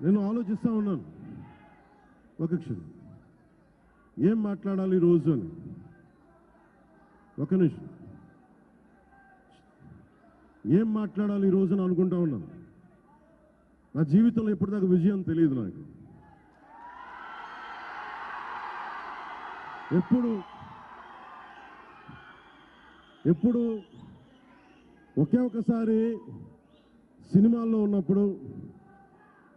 నేను ఆలోచిస్తూ ఉన్నాను. ఒక క్షణం. ఏం మాట్లాడాలి ఈ రోజు అని? ఒక నిమిషం. ఏం మాట్లాడాలి ఈ రోజు అని అనుకుంటా ఉన్నాను. నా జీవితంలో ఎప్పటిదాకా విజయం తెలియదు నాకు. ఎప్పుడు ఎప్పుడు ఒకే ఒకసారి సినిమాల్లో ఉన్నప్పుడు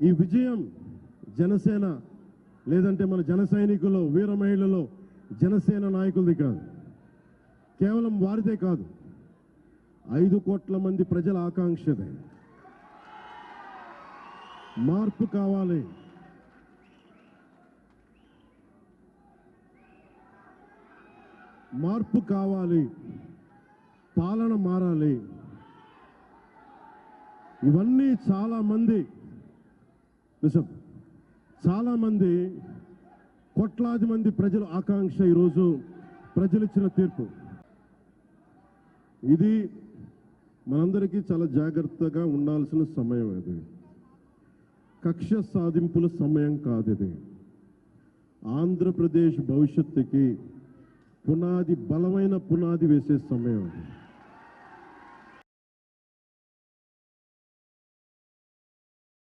ఈ విజయం జనసేన లేదంటే మన జన సైనికులు వీర మహిళలు జనసేన నాయకులది కాదు. కేవలం వారిదే కాదు. ఐదు కోట్ల మంది ప్రజల ఆకాంక్షదే. మార్పు కావాలి. మార్పు కావాలి. పాలన మారాలి. ఇవన్నీ చాలా మంది నిజం. చాలామంది కోట్లాది మంది ప్రజల ఆకాంక్ష ఈరోజు ప్రజలు ఇచ్చిన తీర్పు. ఇది మనందరికీ చాలా జాగ్రత్తగా ఉండాల్సిన సమయం ఇది. కక్ష సాధింపుల సమయం కాదు ఇది. ఆంధ్రప్రదేశ్ భవిష్యత్తుకి పునాది బలమైన పునాది వేసే సమయం ఇది.